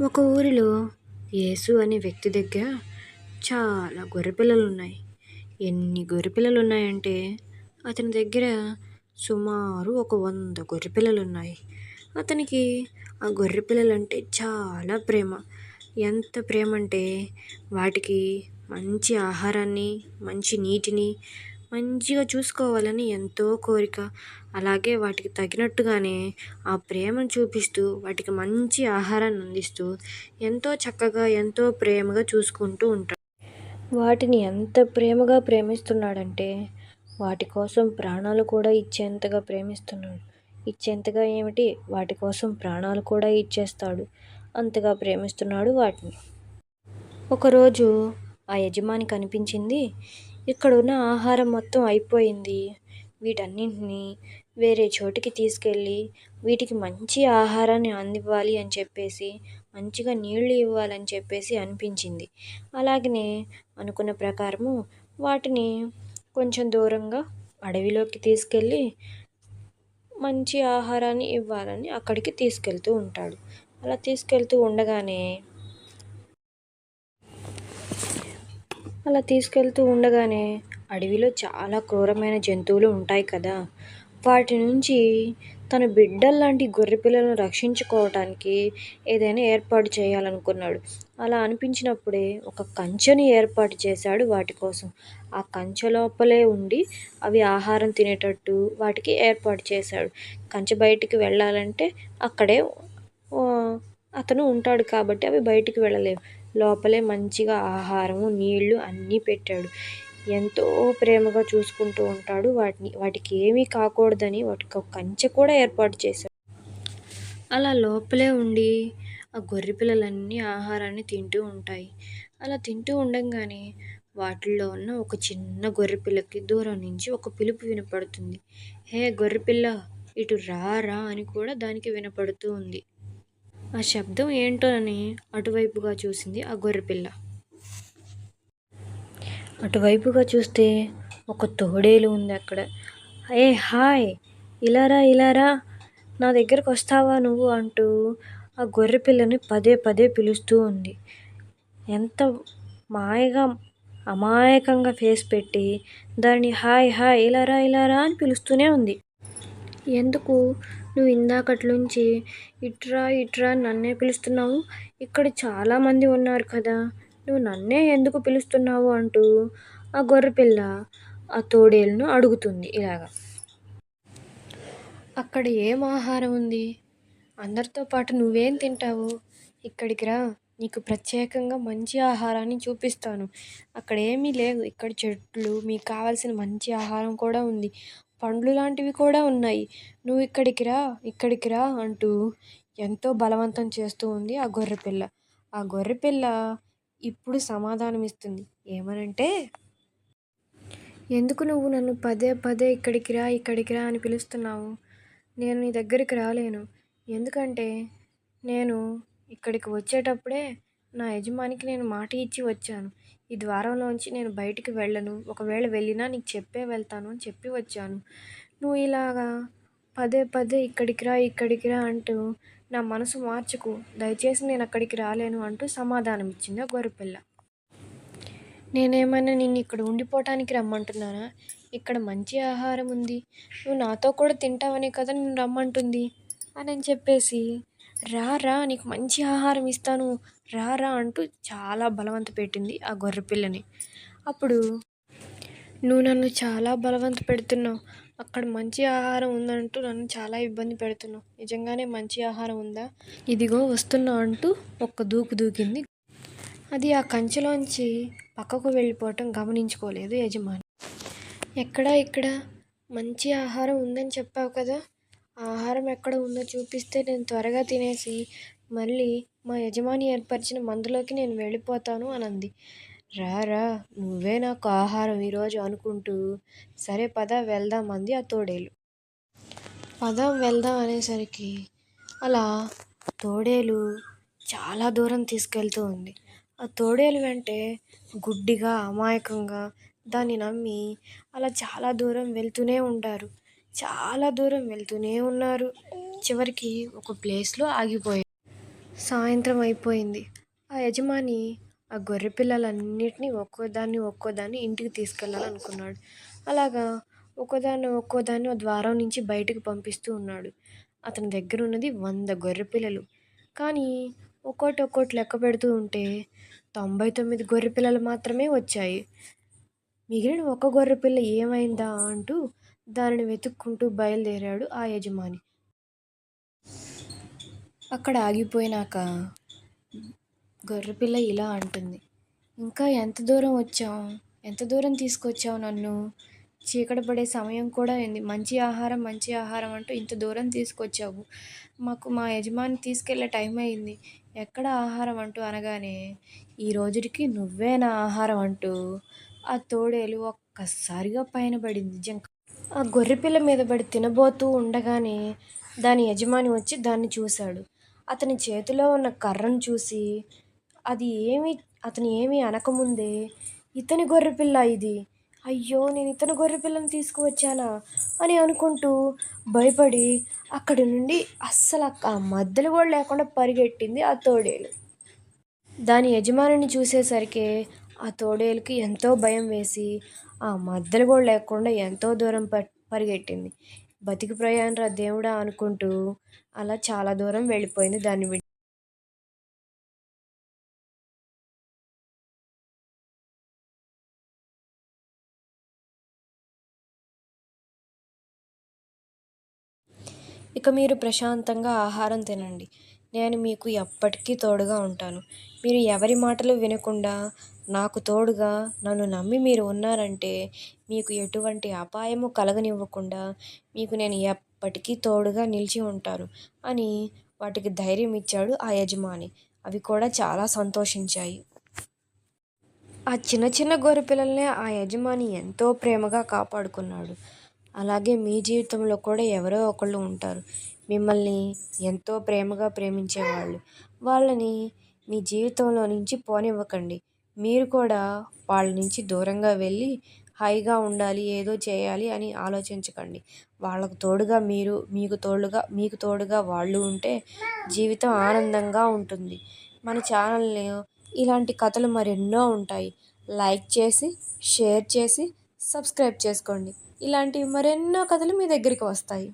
ఒక ఊరిలో యేసు అనే వ్యక్తి దగ్గర చాలా గొర్రెపిల్లలు ఉన్నాయి ఎన్ని గొర్రెపిల్లలు ఉన్నాయంటే అతని దగ్గర సుమారు ఒక వంద గొర్రెపిల్లలు ఉన్నాయి అతనికి ఆ గొర్రెపిల్లలు అంటే చాలా ప్రేమ. ఎంత ప్రేమ అంటే వాటికి మంచి ఆహారాన్ని మంచి నీటిని మంచిగా చూసుకోవాలని ఎంతో కోరిక. అలాగే వాటికి తగినట్టుగానే ఆ ప్రేమను చూపిస్తూ వాటికి మంచి ఆహారాన్ని అందిస్తూ ఎంతో చక్కగా ఎంతో ప్రేమగా చూసుకుంటూ ఉంటాడు. వాటిని ఎంత ప్రేమగా ప్రేమిస్తున్నాడంటే వాటి కోసం ప్రాణాలు కూడా ఇచ్చేంతగా ప్రేమిస్తున్నాడు. ఇచ్చేంతగా ఏమిటి? వాటి కోసం ప్రాణాలు కూడా ఇచ్చేస్తాడు. అంతగా ప్రేమిస్తున్నాడు వాటిని. ఒకరోజు ఆ యజమాని కనిపించింది. ఇక్కడ ఉన్న ఆహారం మొత్తం అయిపోయింది. వీటన్నింటినీ వేరే చోటికి తీసుకెళ్ళి వీటికి మంచి ఆహారాన్ని అందివ్వాలి అని చెప్పేసి మంచిగా నీళ్ళు ఇవ్వాలని చెప్పేసి అనిపించింది. అలాగనే అనుకున్న ప్రకారము వాటిని కొంచెం దూరంగా అడవిలోకి తీసుకెళ్ళి మంచి ఆహారాన్ని ఇవ్వాలని అక్కడికి తీసుకెళ్తూ ఉంటాడు. అలా తీసుకెళ్తూ ఉండగానే అలా తీసుకెళ్తూ ఉండగానే అడవిలో చాలా క్రూరమైన జంతువులు ఉంటాయి కదా. వాటి నుంచి తన బిడ్డల్లాంటి గొర్రె పిల్లలను రక్షించుకోవటానికి ఏదైనా ఏర్పాటు చేయాలనుకున్నాడు. అలా అనిపించినప్పుడే ఒక కంచెని ఏర్పాటు చేశాడు వాటి కోసం. ఆ కంచె లోపలే ఉండి అవి ఆహారం తినేటట్టు వాటికి ఏర్పాటు చేశాడు. కంచె బయటికి వెళ్ళాలంటే అక్కడే అతను ఉంటాడు కాబట్టి అవి బయటికి వెళ్ళలేవు. లోపలే మంచిగా ఆహారము నీళ్ళు అన్నీ పెట్టాడు. ఎంతో ప్రేమగా చూసుకుంటూ ఉంటాడు. వాటిని వాటికి ఏమీ కాకూడదని వాటికి ఒక కంచె కూడా ఏర్పాటు చేశాడు. అలా లోపలే ఉండి ఆ గొర్రె పిల్లలన్నీ ఆహారాన్ని తింటూ ఉంటాయి. అలా తింటూ ఉండగానే వాటిల్లో ఉన్న ఒక చిన్న గొర్రె పిల్లకి దూరం నుంచి ఒక పిలుపు వినపడుతుంది. హే గొర్రెపిల్ల ఇటు రా రా అని కూడా దానికి వినపడుతూ ఉంది. ఆ శబ్దం ఏంటోనని అటువైపుగా చూసింది ఆ గొర్రెపిల్ల అటువైపుగా చూస్తే ఒక తోడేలు ఉంది అక్కడ. ఏ హాయ్. ఇలారా ఇలారా నా దగ్గరకు వస్తావా నువ్వు అంటూ ఆ గొర్రె పిల్లని పదే పదే పిలుస్తూ ఉంది. ఎంత మాయగా అమాయకంగా ఫేస్ పెట్టి దాన్ని హాయ్ హాయ్ ఇలారా ఇలారా అని పిలుస్తూనే ఉంది. ఎందుకు? నువ్వు ఇందాకట్లుంచి ఇట్రా ఇట్రా నన్నే పిలుస్తున్నావు? ఇక్కడ చాలామంది ఉన్నారు కదా. నువ్వు నన్నే ఎందుకు పిలుస్తున్నావు అంటూ ఆ గొర్రెపిల్ల ఆ తోడేలును అడుగుతుంది ఇలాగ. అక్కడ ఏం ఆహారం ఉంది? అందరితో పాటు నువ్వేం తింటావు? ఇక్కడికి రా. నీకు ప్రత్యేకంగా మంచి ఆహారాన్ని చూపిస్తాను. అక్కడ ఏమీ లేవు. ఇక్కడ చెట్లు మీకు కావాల్సిన మంచి ఆహారం కూడా ఉంది. పండ్లు లాంటివి కూడా ఉన్నాయి. నువ్వు ఇక్కడికి రా ఇక్కడికి రా అంటూ ఎంతో బలవంతం చేస్తూ ఉంది ఆ గొర్రెపిల్ల. ఆ గొర్రెపిల్ల ఇప్పుడు సమాధానం ఇస్తుంది ఏమనంటే ఎందుకు నువ్వు నన్ను పదే పదే ఇక్కడికి రా ఇక్కడికి రా అని పిలుస్తున్నావు? నేను నీ దగ్గరికి రాలేను. ఎందుకంటే నేను ఇక్కడికి వచ్చేటప్పుడే నా యజమానికి నేను మాట ఇచ్చి వచ్చాను. ఈ ద్వారంలోంచి నేను బయటికి వెళ్ళను. ఒకవేళ వెళ్ళినా నీకు చెప్పే వెళ్తాను అని చెప్పి వచ్చాను. నువ్వు ఇలాగా పదే పదే ఇక్కడికి రా ఇక్కడికి రా అంటూ నా మనసు మార్చుకు దయచేసి నేను అక్కడికి రాలేను అంటూ సమాధానం ఇచ్చింది ఆ గొర్రెపిల్ల. నేనేమైనా నిన్ను ఇక్కడ ఉండిపోవటానికి రమ్మంటున్నానా? ఇక్కడ మంచి ఆహారం ఉంది. నువ్వు నాతో కూడా తింటావనే కదా నేను రమ్మంటుంది అని చెప్పేసి రా రా నీకు మంచి ఆహారం ఇస్తాను. రా రా అంటూ చాలా బలవంత పెట్టింది ఆ గొర్రె పిల్లని అప్పుడు నువ్వు నన్ను చాలా బలవంత పెడుతున్నావు. అక్కడ మంచి ఆహారం ఉందంటూ నన్ను చాలా ఇబ్బంది పెడుతున్నావు. నిజంగానే మంచి ఆహారం ఉందా? ఇదిగో వస్తున్నా అంటూ ఒక్క దూకు దూకింది. అది ఆ కంచెలోంచి పక్కకు వెళ్ళిపోవటం గమనించుకోలేదు యజమాని. ఎక్కడ ఇక్కడ మంచి ఆహారం ఉందని చెప్పావు కదా? ఆహారం ఎక్కడ ఉందో చూపిస్తే నేను త్వరగా తినేసి మళ్ళీ మా యజమాని ఏర్పరిచిన మందులోకి నేను వెళ్ళిపోతాను అని అంది రా రా నువ్వే నాకు ఆహారం ఈరోజు అనుకుంటూ. సరే పద వెళ్దాం అంది ఆ తోడేలు. పదం వెళ్దాం అనేసరికి అలా తోడేలు చాలా దూరం తీసుకెళ్తూ ఉంది. ఆ తోడేలు వెంటే గుడ్డిగా అమాయకంగా దాన్ని నమ్మి అలా చాలా దూరం వెళ్తూనే ఉంటారు. చాలా దూరం వెళ్తూనే ఉన్నారు. చివరికి ఒక ప్లేస్లో ఆగిపోయారు. సాయంత్రం అయిపోయింది. ఆ యజమాని ఆ గొర్రె పిల్లలన్నిటినీ ఒక్కోదాన్ని ఒక్కోదాన్ని ఇంటికి తీసుకెళ్ళాలనుకున్నాడు. అలాగా ఒక్కోదాన్ని ఒక్కోదాన్ని ఆ ద్వారం నుంచి బయటకు పంపిస్తూ ఉన్నాడు. అతని దగ్గర ఉన్నది వంద గొర్రె పిల్లలు. కానీ ఒక్కోటి ఒక్కోటి లెక్క పెడుతూ ఉంటే తొంభై తొమ్మిది గొర్రె పిల్లలు మాత్రమే వచ్చాయి. మిగిలిన ఒక గొర్రె పిల్ల ఏమైందా అంటూ దానిని వెతుక్కుంటూ బయలుదేరాడు ఆ యజమాని. అక్కడ ఆగిపోయినాక గొర్రెపిల్ల ఇలా అంటుంది. ఇంకా ఎంత దూరం వచ్చావు? ఎంత దూరం తీసుకొచ్చావు నన్ను? చీకటి పడే సమయం కూడా అయింది. మంచి ఆహారం మంచి ఆహారం అంటూ ఇంత దూరం తీసుకొచ్చావు. మాకు మా యజమాని తీసుకెళ్ళే టైం అయింది. ఎక్కడ ఆహారం అంటూ అనగానే ఈ రోజుకి నువ్వే నా ఆహారం అంటూ ఆ తోడేలు ఒక్కసారిగా పైన పడింది. జంక ఆ గొర్రెపిల్ల మీద పడి తినబోతూ ఉండగానే దాని యజమాని వచ్చి దాన్ని చూశాడు. అతని చేతిలో ఉన్న కర్రను చూసి అది ఏమి అతను ఏమీ అనకముందే. ఇతని గొర్రెపిల్ల ఇది. అయ్యో నేను ఇతని గొర్రెపిల్లని తీసుకువచ్చానా అని అనుకుంటూ భయపడి అక్కడి నుండి అస్సలు ఆ మధ్యలో కూడా లేకుండా పరిగెట్టింది ఆ తోడేలు. దాని యజమానిని చూసేసరికి ఆ తోడేలుకి ఎంతో భయం వేసి ఆ మధ్యలో కూడా లేకుండా ఎంతో దూరం పరిగెట్టింది. బతికి ప్రయాణరా దేవుడా అనుకుంటూ అలా చాలా దూరం వెళ్ళిపోయింది దాన్ని ఇక మీరు ప్రశాంతంగా ఆహారం తినండి. నేను మీకు ఎప్పటికీ తోడుగా ఉంటాను. మీరు ఎవరి మాటలు వినకుండా నాకు తోడుగా నన్ను నమ్మి మీరు ఉన్నారంటే మీకు ఎటువంటి అపాయము కలగనివ్వకుండా మీకు నేను ఎప్పటికీ తోడుగా నిలిచి ఉంటాను అని వాటికి ధైర్యం ఇచ్చాడు ఆ యజమాని. అవి కూడా చాలా సంతోషించాయి. ఆ చిన్న చిన్న గొర్రె ఆ యజమాని ఎంతో ప్రేమగా కాపాడుకున్నాడు. అలాగే మీ జీవితంలో కూడా ఎవరో ఒకళ్ళు ఉంటారు. మిమ్మల్ని ఎంతో ప్రేమగా ప్రేమించేవాళ్ళు. వాళ్ళని మీ జీవితంలో నుంచి పోనివ్వకండి. మీరు కూడా వాళ్ళ నుంచి దూరంగా వెళ్ళి హాయిగా ఉండాలి ఏదో చేయాలి అని ఆలోచించకండి. వాళ్ళకు తోడుగా మీరు మీకు తోడుగా మీకు తోడుగా వాళ్ళు ఉంటే జీవితం ఆనందంగా ఉంటుంది. మన ఛానల్లో ఇలాంటి కథలు మరెన్నో ఉంటాయి. లైక్ చేసి షేర్ చేసి సబ్స్క్రైబ్ చేసుకోండి. ఇలాంటివి మరెన్నో కథలు మీ దగ్గరికి వస్తాయి.